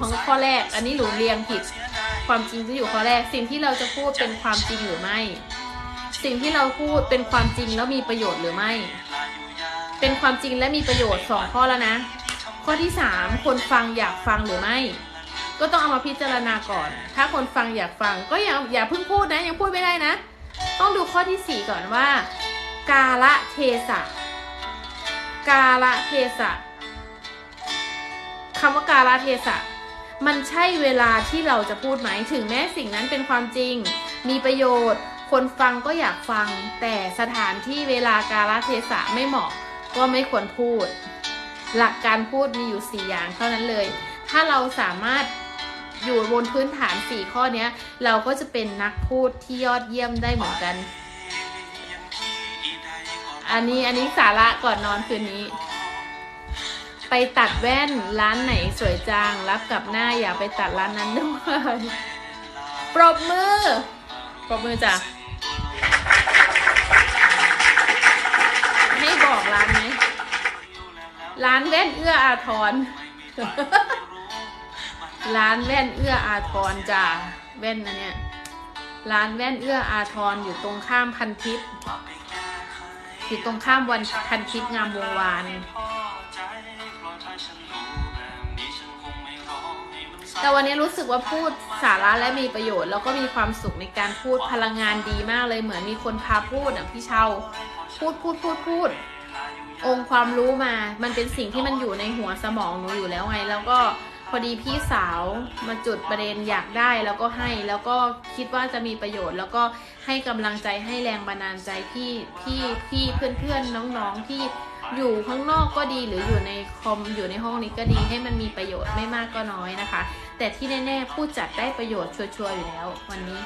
ข้างข้อแรก อันนี้หนูเรียงผิด ความจริงจะอยู่ข้อแรก สิ่งที่เราจะพูดเป็นความจริงหรือไม่ สิ่งที่เราพูดเป็นความจริงแล้วมีประโยชน์หรือไม่ เป็นความจริงและมีประโยชน์สองข้อแล้วนะ ข้อที่สามคนฟังอยากฟังหรือไม่ ก็ต้องเอามาพิจารณาก่อน ถ้าคนฟังอยากฟังก็อย่าอย่าเพิ่งพูดนะยังพูดไม่ได้นะ ต้องดูข้อที่สี่ก่อนว่า กาละเทศะกาละเทศะคำว่ากาละเทศะ มันใช่เวลาที่เราจะพูดไหมถึงแม้สิ่งนั้นเป็นความจริง มีประโยชน์ คนฟังก็อยากฟัง แต่สถานที่เวลากาลเทศะไม่เหมาะ ก็ไม่ควรพูด หลักการพูดมีอยู่ 4 อย่างเท่านั้นเลย ถ้าเราสามารถอยู่บนพื้นฐาน 4 ข้อเนี้ยเราก็จะเป็นนักพูดที่ยอดเยี่ยมได้เหมือนกัน อันนี้อันนี้สาระก่อนนอนคืนนี้ ไปตัดแว่นร้านไหนสวยจัง รับกับหน้าอย่าไปตัดร้านนั้นด้วยปรบมือ ปรบมือจ้ะ ให้บอกร้านไหม ร้านแว่นเอื้ออาทร ร้านแว่นเอื้ออาทรจ้ะ แว่นนะเนี่ย ร้านแว่นเอื้ออาทรอยู่ตรงข้ามพันทิพย์อยู่ตรงข้ามวันพันทิพย์งามวงวาน แต่วันนี้รู้สึกว่าพูดสาระและมีประโยชน์ แล้วก็มีความสุขในการพูดพลังงานดีมากเลยเหมือนมีคนพาพูดอะพี่เชาพูดพูดพูดพูด องค์ความรู้มา มันเป็นสิ่งที่มันอยู่ในหัวสมองหนูอยู่แล้วไง แล้วก็พอดีพี่สาวมาจุดประเด็นอยากได้แล้วก็ให้แล้วก็คิดว่าจะมีประโยชน์ แล้วก็ให้กำลังใจให้แรงบันดาลใจพี่พี่พี่เพื่อนเพื่อนน้องๆที่ อยู่ข้างนอกก็ดีหรืออยู่ในคอมอยู่ในห้องนี้ก็ดีให้มันมีประโยชน์ไม่มากก็น้อยนะคะ แต่ที่แน่ๆผู้จัดได้ประโยชน์ชัวร์ๆอยู่แล้ววันนี้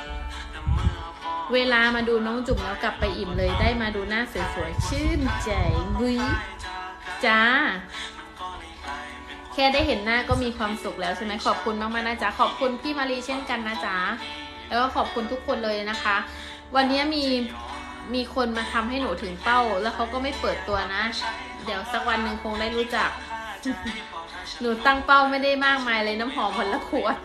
เวลามาดูน้องจุ๋มแล้วกลับไปอิ่มเลยได้มาดูหน้าสวยๆชื่นใจบุยจ้าแค่ได้เห็นหน้าก็มีความสุขแล้วใช่ไหมขอบคุณมากๆนะจ๊ะขอบคุณพี่มารีเช่นกันนะจ๊ะแล้วก็ขอบคุณทุกคนเลยนะคะ วันนี้มี มีคนมาทำให้หนูถึงเป้า แล้วเขาก็ไม่เปิดตัวนะ เดี๋ยวสักวันหนึ่งคงได้รู้จัก หนูตั้งเป้าไม่ได้มากมายเลยน้ำหอมคนละขวด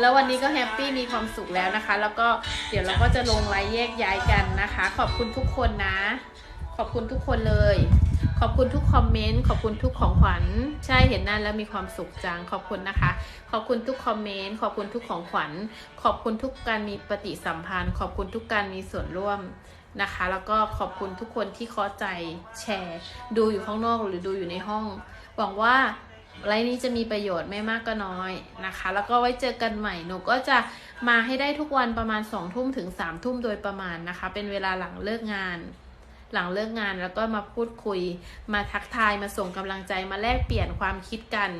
แล้ววันนี้ก็แฮปปี้มีความสุขแล้วนะคะ แล้วก็เดี๋ยวเราก็จะลงไลน์แยกย้ายกันนะคะ ขอบคุณทุกคนนะ ขอบคุณทุกคนเลย ขอบคุณทุกคอมเมนต์ขอบคุณทุกของขวัญใช่เห็นนั่นแล้วมีความสุขจังขอบคุณนะคะ ขอบคุณทุกคอมเมนต์ขอบคุณทุกของขวัญ ขอบคุณทุกการมีปฏิสัมพันธ์ ขอบคุณทุกการมีส่วนร่วมนะคะ แล้วก็ขอบคุณทุกคนที่เข้าใจแชร์ ดูอยู่ข้างนอกหรือดูอยู่ในห้องหวังว่าไลน์นี้จะมีประโยชน์ไม่มากก็น้อยนะคะ แล้วก็ไว้เจอกันใหม่หนูก็จะมาให้ได้ทุกวันประมาณ2องทุ่มถึง3ามทุ่มโดยประมาณนะคะ เป็นเวลาหลังเลิกงาน หลังเลิกงานแล้วก็มาพูดคุย มาทักทายมาส่งกำลังใจมาแลกเปลี่ยนความคิดกัน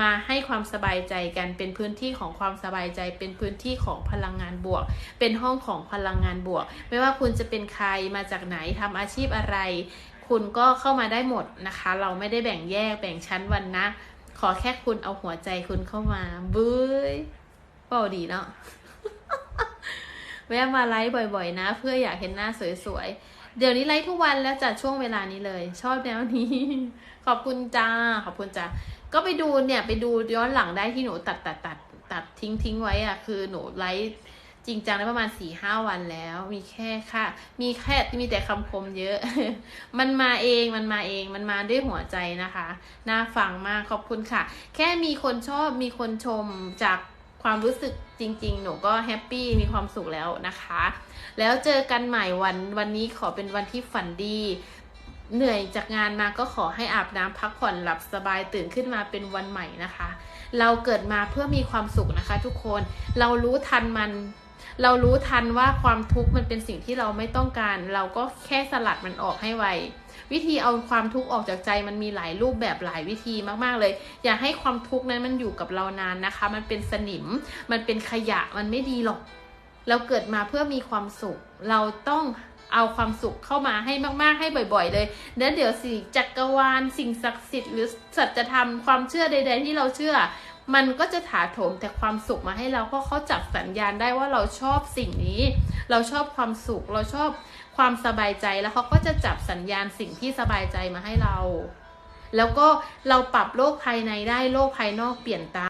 มาให้ความสบายใจกันเป็นพื้นที่ของความสบายใจ เป็นพื้นที่ของพลังงานบวก เป็นห้องของพลังงานบวก ไม่ว่าคุณจะเป็นใครมาจากไหนทำอาชีพอะไร คุณก็เข้ามาได้หมดนะคะ เราไม่ได้แบ่งแยกแบ่งชั้นวันนะ ขอแค่คุณเอาหัวใจคุณเข้ามาบุ้ยเปล่าดีเนาะแวะมาไลฟ์บ่อยๆ นะ เพื่ออยากเห็นหน้าสวยๆ เดี๋ยวนี้ไลฟ์ทุกวันแล้วจัดช่วงเวลานี้เลย ชอบแนวนี้ ขอบคุณจ้า ขอบคุณจ้า ก็ไปดูเนี่ยไปดูย้อนหลังได้ที่หนูตัดตัดตัดตัดทิ้งทิ้งไว้อะคือหนูไลฟ์จริงจังได้ประมาณสี่ห้าวันแล้ว มีแค่ค่ะ มีแค่มีแต่คำคมเยอะ มันมาเองมันมาเองมันมาด้วยหัวใจนะคะ น่าฟังมากขอบคุณค่ะ แค่มีคนชอบมีคนชมจาก ความรู้สึกจริง ๆ หนูก็แฮปปี้มีความสุขแล้วนะคะ แล้วเจอกันใหม่วันวันนี้ขอเป็นวันที่ฝันดี เหนื่อยจากงานมาก็ขอให้อาบน้ำพักผ่อนหลับสบายตื่นขึ้นมาเป็นวันใหม่นะคะ เราเกิดมาเพื่อมีความสุขนะคะ ทุกคนเรารู้ทันมัน เรารู้ทันว่าความทุกข์มันเป็นสิ่งที่เราไม่ต้องการ เราก็แค่สลัดมันออกให้ไววิธีเอาความทุกข์ออกจากใจมันมีหลายรูปแบบหลายวิธีมากๆเลย อย่าให้ความทุกข์นั้นมันอยู่กับเรานานนะคะ มันเป็นสนิม มันเป็นขยะมันไม่ดีหรอก เราเกิดมาเพื่อมีความสุข เราต้อง เอาความสุขเข้ามาให้มาก ๆ ให้บ่อย ๆ เลยแล้วเดี๋ยวสิจักรวาล สิ่งศักดิ์สิทธิ์หรือสัจธรรมความเชื่อใด ๆ ที่เราเชื่อ มันก็จะถาโถมแต่ความสุขมาให้เราเพราะเขาจับสัญญาณได้ว่าเราชอบสิ่งนี้ เราชอบความสุข เราชอบความสบายใจแล้วเขาก็จะจับสัญญาณสิ่งที่สบายใจมาให้เรา แล้วก็เราปรับโลกภายในได้โลกภายนอกเปลี่ยนตาม